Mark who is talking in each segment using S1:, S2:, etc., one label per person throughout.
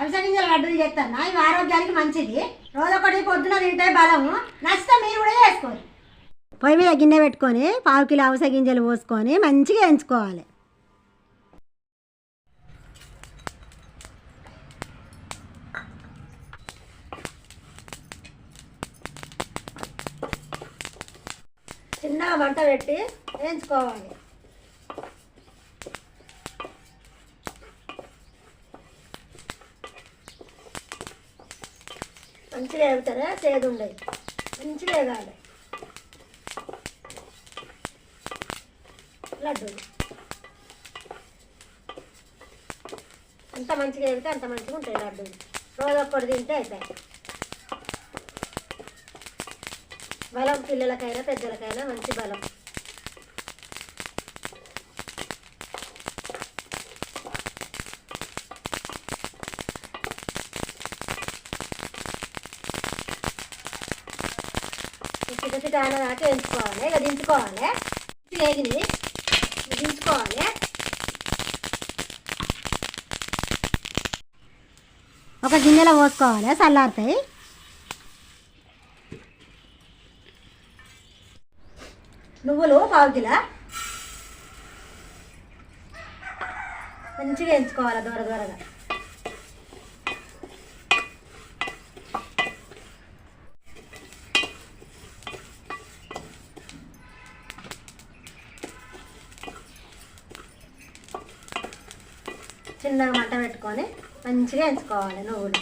S1: అవిసె గింజలు లడ్డూలు చేస్తాను? ఇవి ఆరోగ్యానికి మంచిది. రోజొకటి పొద్దున తింటే బలము. నచ్చితే మీరు కూడా చేసుకోవాలి పొయ్యి మీద గిన్నె పెట్టుకొని పావు కిలో అవిసె గింజలు పోసుకొని మంచిగా ఎంచుకోవాలి. చిన్నగా మంట పెట్టి వేయించుకోవాలి మంచిగా వేగుతారా చేదు ఉండదు మంచిగా వేగాలి లడ్డు ఎంత మంచిగా వేగితే అంత మంచిగా ఉంటాయి లడ్డూలు. రోజు ఒక్కటి తింటే అయిపోయాయి బలం పిల్లలకైనా పెద్దలకైనా మంచి బలం. చిన్న చిన్న దాకా వేయించుకోవాలి ఇక దించుకోవాలి వేగిని దించుకోవాలి. ఒక గిన్నెలో పోసుకోవాలి చల్లారుతాయి నువ్వులు పావు కిలో. మంచిగా వేయించుకోవాలి దూర దూరగా. చిన్నగా మంట పెట్టుకొని మంచిగా ఎంచుకోవాలి నువ్వులు.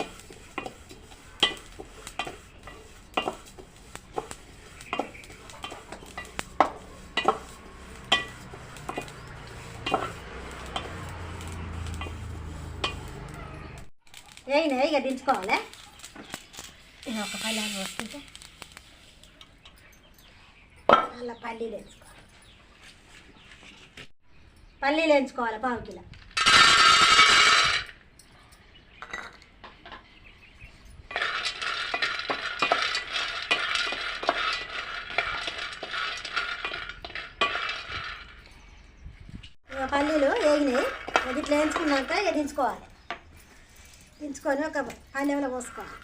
S1: వేయినా ఇక దించుకోవాలి. ఇది ఒక పల్లెలు వస్తుంటే అలా పల్లీలు వేసుకోవాలి పల్లీలు వేయించుకోవాలి పావు కిలో. పల్లీలు వేగినాయి. అది ఇట్లా వేయించుకున్నాక ఇక దించుకోవాలి. దించుకొని ఒక పల్లెంలో పోసుకోవాలి.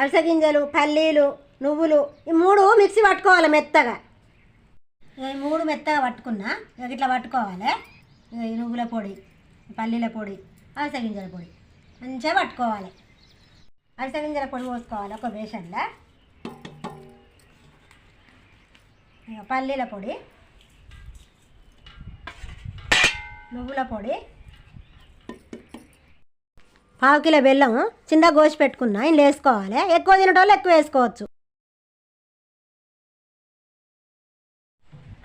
S1: అలస గింజలు పల్లీలు నువ్వులు ఈ మూడు మిక్సీ పట్టుకోవాలి మెత్తగా. ఈ మూడు మెత్తగా పట్టుకున్నా ఇక ఇట్లా పట్టుకోవాలి. ఈ నువ్వుల పొడి పల్లీల పొడి అలస గింజల పొడి మంచిగా పట్టుకోవాలి. అలస గింజల పొడి పోసుకోవాలి ఒక బేషన్లో. పల్లీల పొడి నువ్వుల పొడి పావు కిలో బెల్లం చిన్న గోసి పెట్టుకున్నా ఇందులో వేసుకోవాలి. ఎక్కువ తినటోళ్ళు ఎక్కువ వేసుకోవచ్చు.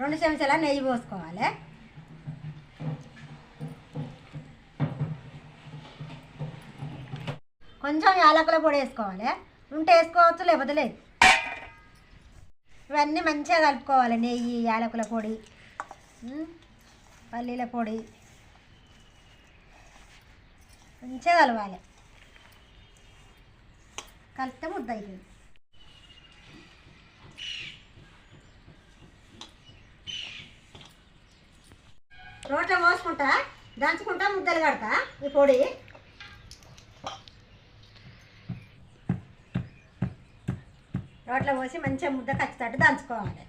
S1: రెండు చెంచాల నెయ్యి పోసుకోవాలి. కొంచెం యాలకుల పొడి వేసుకోవాలి. ఉంటే వేసుకోవచ్చు లేకపోతే లేదు. ఇవన్నీ మంచిగా కలుపుకోవాలి నెయ్యి యాలకుల పొడి పల్లీల పొడి. మంచిగా కలవాలి. కలిపితే ముద్ద అవుతుంది రోట్లో పోసుకుంటా దంచుకుంటా ముద్దలు కడతా ఈ పొడి. రోట్లో పోసి మంచిగా ముద్ద ఖచ్చితట్టు దంచుకోవాలి.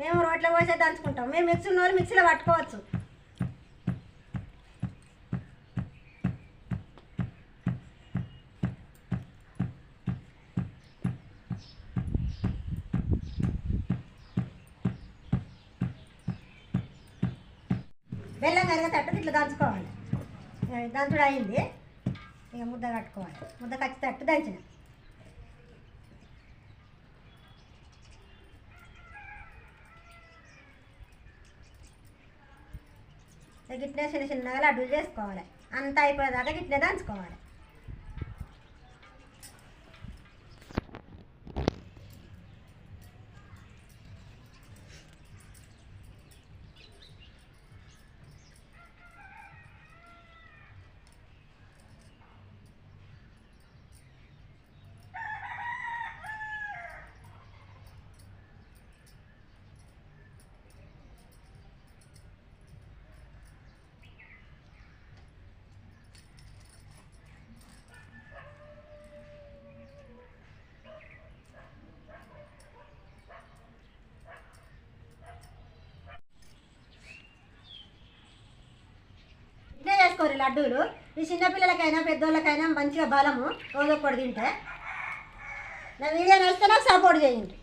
S1: మేము రోట్లో పోసే దంచుకుంటాం. మేము మిక్సీ ఉన్న వాళ్ళు మిక్సీలో పట్టుకోవచ్చు. బెల్లం కరిగేటట్టు ఇట్లా దంచుకోవాలి. ఇక దంచుడు అయింది. ఇక ముద్ద కట్టుకోవాలి. ముద్ద కచ్చితట్టు దంచిన. గిట్నే చిన్న చిన్నగా లడ్డూలు చేసుకోవాలి. అంత అయిపోయేదాకా గిట్నే దంచుకోవాలి. చేసుకోరు లడ్డూలు. ఈ చిన్నపిల్లలకైనా పెద్దోళ్ళకైనా మంచిగా బలము. రోజు ఒకటి తింటే. నా వీడియో నచ్చితే నాకు సపోర్ట్ చేయండి.